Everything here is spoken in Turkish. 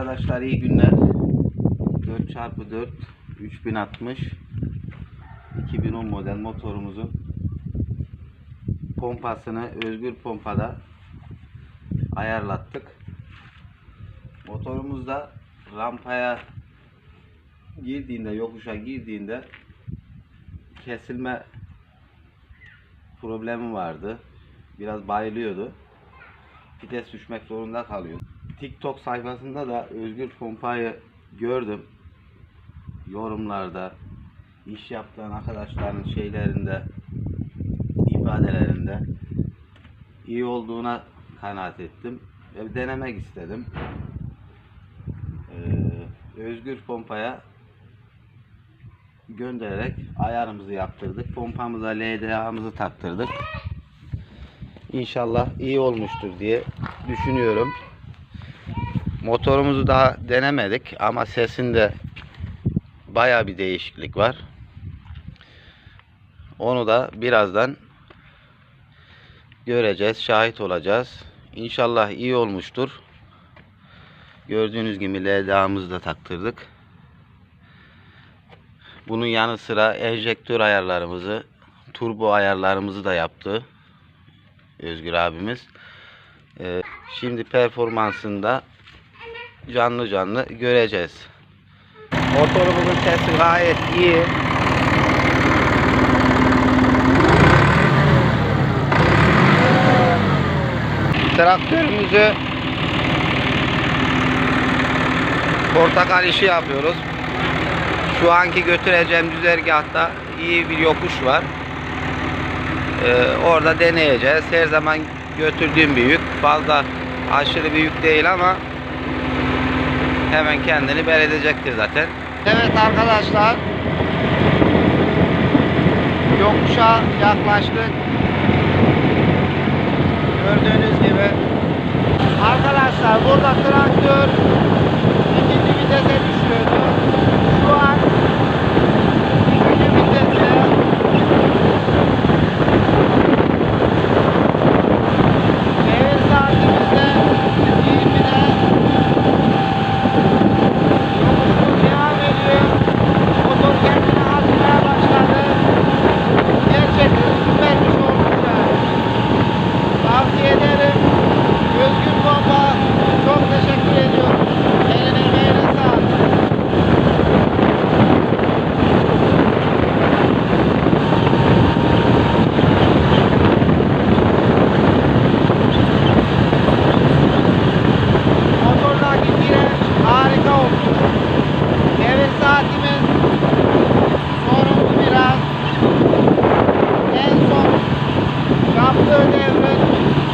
Arkadaşlar iyi günler. 4x4 3060 2010 model motorumuzun pompasını özgür pompada ayarlattık. Motorumuzda rampaya girdiğinde, yokuşa girdiğinde kesilme problemi vardı. Biraz bayılıyordu. Vites düşmek zorunda kalıyor. TikTok sayfasında da Özgür Pompa'yı gördüm. Yorumlarda, iş yaptığı arkadaşların şeylerinde, ifadelerinde iyi olduğuna kanaat ettim. Ve denemek istedim. Ee, Özgür Pompa'ya göndererek ayarımızı yaptırdık. Pompamıza LDA'mızı taktırdık. İnşallah iyi olmuştur diye düşünüyorum. Motorumuzu daha denemedik ama sesinde baya bir değişiklik var. Onu da birazdan göreceğiz, şahit olacağız. İnşallah iyi olmuştur. Gördüğünüz gibi LDA'mızı da taktırdık. Bunun yanı sıra enjektör ayarlarımızı, turbo ayarlarımızı da yaptı Özgür abimiz. Ee, şimdi performansında canlı canlı göreceğiz. Motorumuzun sesi gayet iyi. Traktörümüzü portakal işi yapıyoruz. Şu anki götüreceğim düzergahta iyi bir yokuş var. Ee, orada deneyeceğiz. Her zaman götürdüğüm bir yük. Fazla aşırı bir yük değil ama hemen kendini belirleyecektir zaten. Evet arkadaşlar. Yokuşa yaklaştık. Gördüğünüz gibi. Arkadaşlar burada traktör Hello, David.